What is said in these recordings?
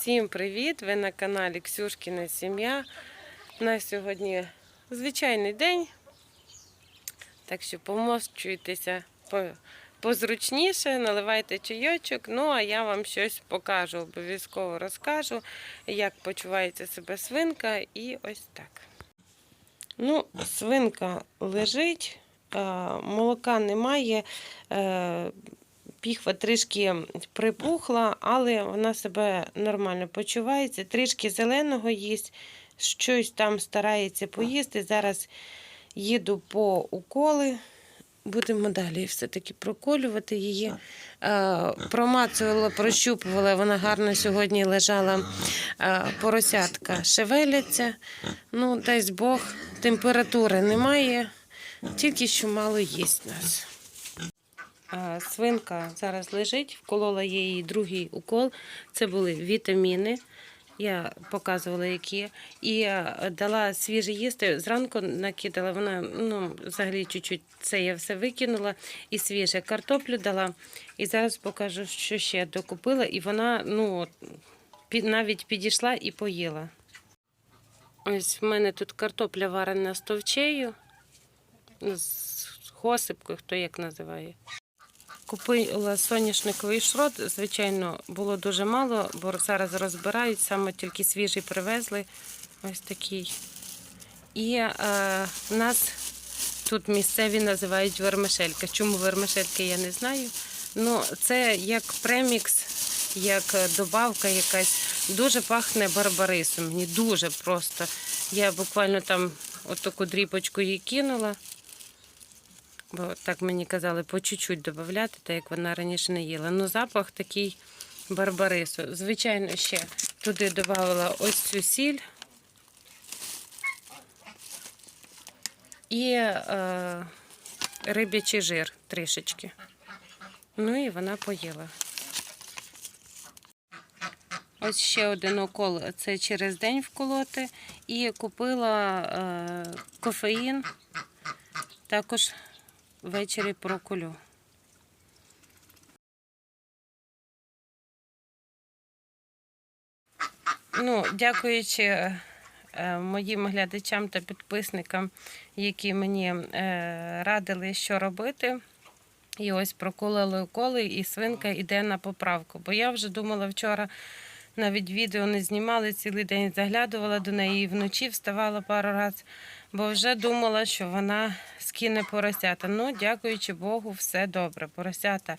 Всім привіт! Ви на каналі Ксюшкіна Сім'я. У нас сьогодні звичайний день, так що помощуйтеся позручніше, наливайте чайочок. Ну а я вам щось покажу, обов'язково розкажу, як почувається себе свинка, і ось так. Ну, свинка лежить, е, молока немає. Піхва трішки припухла, але вона себе нормально почувається. Трішки зеленого їсть, щось там старається поїсти. Зараз їду по уколи. Будемо далі все-таки проколювати її. Е, Промацувала, прощупувала, вона гарно сьогодні лежала. Е, Поросятка шевеляться. Ну, дасть Бог, температури немає, тільки що мало їсть нас. Свинка зараз лежить, вколола їй другий укол. Це були вітаміни. Я показувала, які. І е, дала свіже їсти. Зранку накидала, вона ну, взагалі чуть-чуть це я все викинула. І свіже картоплю дала. І зараз покажу, що ще докупила. І вона ну, навіть підійшла і поїла. Ось в мене тут картопля варена з товчею, з хосипкою, хто як називає. Купила соняшниковий шрот. Звичайно, було дуже мало, бо зараз розбирають, саме тільки свіжий привезли. Ось такий. І е, нас тут місцеві називають вермишелька. Чому вермишелька, я не знаю. Ну, це як премікс, як добавка якась. Дуже пахне барбарисом. Мені дуже просто. Я буквально там отаку дріпочку їй кинула. Бо так мені казали по чуть-чуть додати, так як вона раніше не їла. Ну, запах такий барбарису. Звичайно, ще туди додавала ось цю сіль. І е, риб'ячий жир трішечки. Ну і вона поїла. Ось ще один укол це через день вколоти. І купила е, кофеїн. Також ввечері проколю. Ну, дякуючи е, моїм глядачам та підписникам, які мені е, радили, що робити. І ось прокололи уколи, і свинка йде на поправку. Бо я вже думала вчора, навіть відео не знімали, цілий день заглядувала до неї і вночі вставала пару разів, бо вже думала, що вона скине поросята. Ну, дякуючи Богу, все добре. Поросята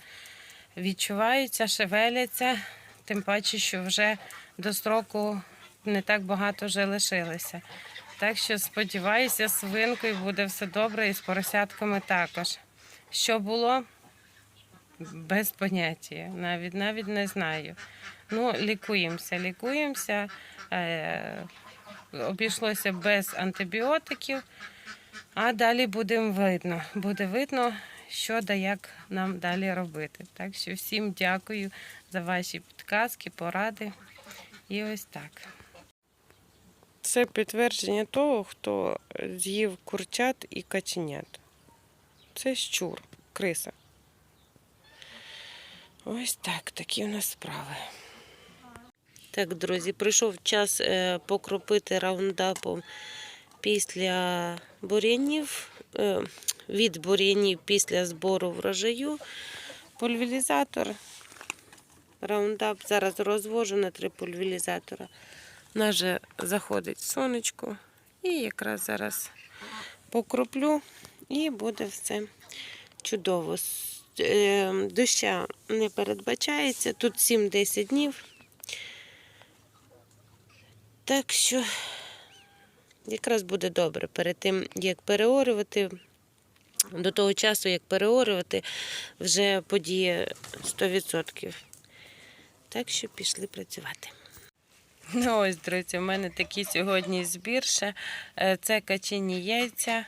відчуваються, шевеляться, тим паче, що вже до строку не так багато вже лишилося. Так що сподіваюся, з свинкою буде все добре і з поросятками також. Що було? Без поняття. Навіть навіть не знаю. Ну, лікуємося, лікуємося. Е, обійшлося без антибіотиків, а далі будемо видно. Буде видно, що да як нам далі робити. Так що всім дякую за ваші підказки, поради. І ось так. Це підтвердження того, хто з'їв курчат і каченят. Це щур, криса. Ось так, такі у нас справи. Так, друзі, прийшов час е, покропити раундапом після бур'янів, е, від бур'янів після збору врожаю. Пульверізатор. Раундап зараз розвожу на три пульверізатора. У нас же заходить сонечко. І якраз зараз покроплю і буде все чудово. Е, Доща не передбачається, тут 7-10 днів. Так що якраз буде добре перед тим, як переорювати. До того часу, як переорювати, вже подіє 100%. Так що пішли працювати. Ну ось, друзі, у мене такий сьогодні збір. Е, Це качині яйця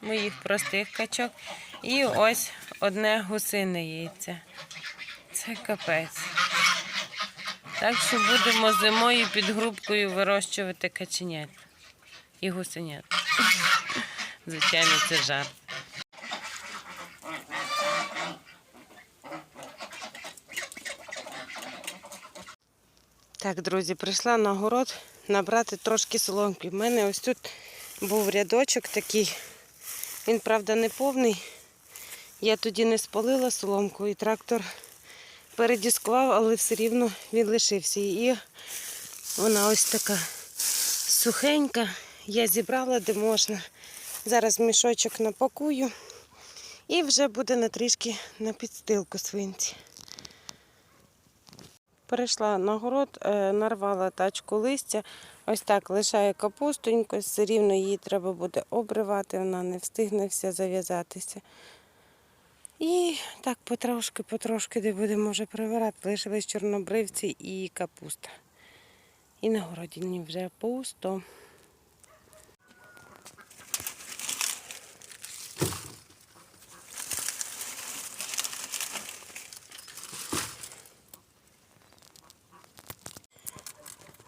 моїх простих качок. І ось одне гусине яйце. Це капець. Так що будемо зимою під грубкою вирощувати каченят і гусенят. Звичайно, це жарт. Так, друзі, прийшла на город набрати трошки соломки. У мене ось тут був рядочок такий. Він, правда, не повний. Я тоді не спалила соломку і трактор передіскував, але все рівно він лишився. І вона ось така сухенька. Я зібрала де можна. Зараз мішочок напакую і вже буде на трішки на підстилку свинці. Перейшла на город, е, нарвала тачку листя. Ось так лишає капустоньку, все рівно її треба буде обривати, вона не встигне вся зав'язатися. І так потрошки, потрошки, де будемо вже прибирати, лишились чорнобривці і капуста. І на городі вже пусто.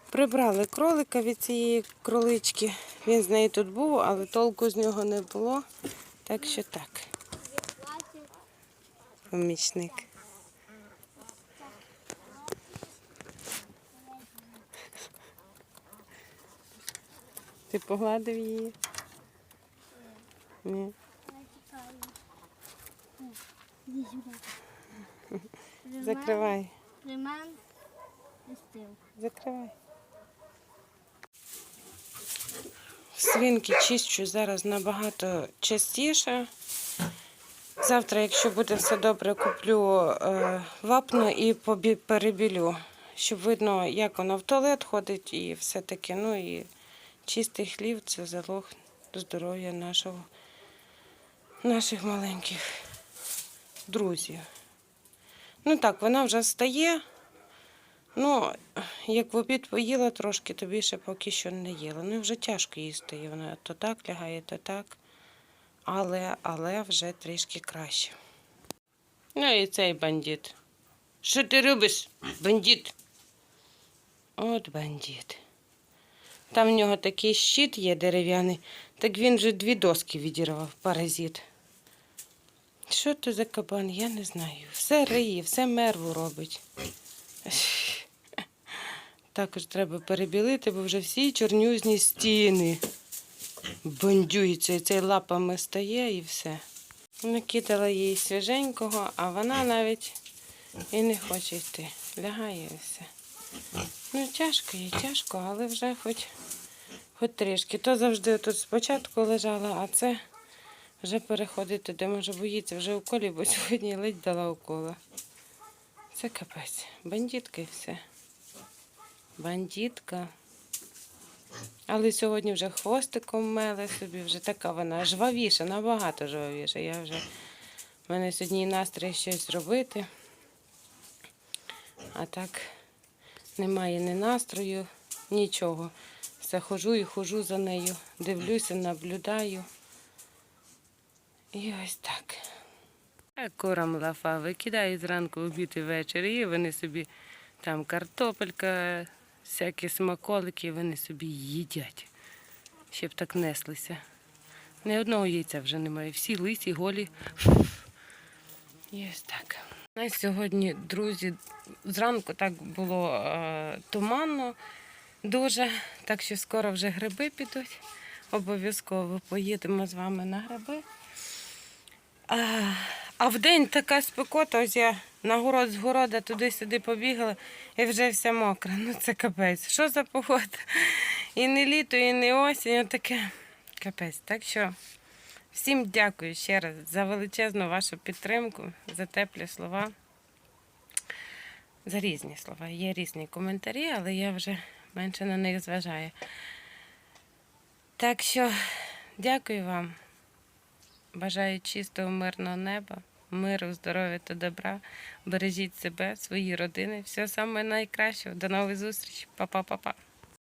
Прибрали кролика від цієї кролички. Він з нею тут був, але толку з нього не було. Так що так. Помічник. Ти погладив її? Ні. Закривай. Реман і стил. Закривай. Свинки чищу зараз набагато частіше. Завтра, якщо буде все добре, куплю е, вапно і перебілю, щоб видно, як воно в туалет ходить і все таке. Ну і чистий хлів це залог здоров'я наших маленьких друзів. Ну так, вона вже встає. Ну, як в обід поїла трошки, то більше поки що не їла. Ну, вже тяжко їсти. І вона то так лягає, то так. Але, але вже трішки краще. Ну і цей бандит. Що ти робиш, бандит? От бандит. Там в нього такий щит є дерев'яний, так він вже дві доски відірвав, паразит. Що то за кабан, я не знаю. Все риє, все мерву робить. Також треба перебілити, бо вже всі чорнюзні стіни. Бандюється, і цей лапами стає і все. Накидала їй свіженького, а вона навіть і не хоче йти. Лягає і все. Ну, тяжко їй, тяжко, але вже хоч, хоч трішки. То завжди тут спочатку лежала, а це вже переходить туди, може боїться, вже уколі, бо сьогодні ледь дала укола. Це капець. Бандитка і все. Бандитка. Але сьогодні вже хвостиком меле собі, вже така вона жвавіша, набагато жвавіша. Я вже в мене сьогодні настрій щось робити. А так немає ні настрою, нічого. Все хожу і хожу за нею, дивлюся, наблюдаю. І ось так. А курам лафа викидаю зранку обід і ввечері, і вони собі там картопелька, всякі смаколики, вони собі їдять, щоб так неслися. Ні одного яйця вже немає. Всі лисі, голі. Ось так. У нас сьогодні, друзі, зранку так було е, туманно дуже, так що скоро вже гриби підуть. Обов'язково поїдемо з вами на гриби. А, а в день така спекота, ось я на город з города туди-сюди побігала і вже вся мокра. Ну це капець. Що за погода? І не літо, і не осінь, таке капець. Так що всім дякую ще раз за величезну вашу підтримку, за теплі слова. За різні слова. Є різні коментарі, але я вже менше на них зважаю. Так що дякую вам. Бажаю чистого, мирного неба, миру, здоров'я та добра. Бережіть себе, свої родини. Все саме найкращого. До нових зустрічей. Па-па-па-па.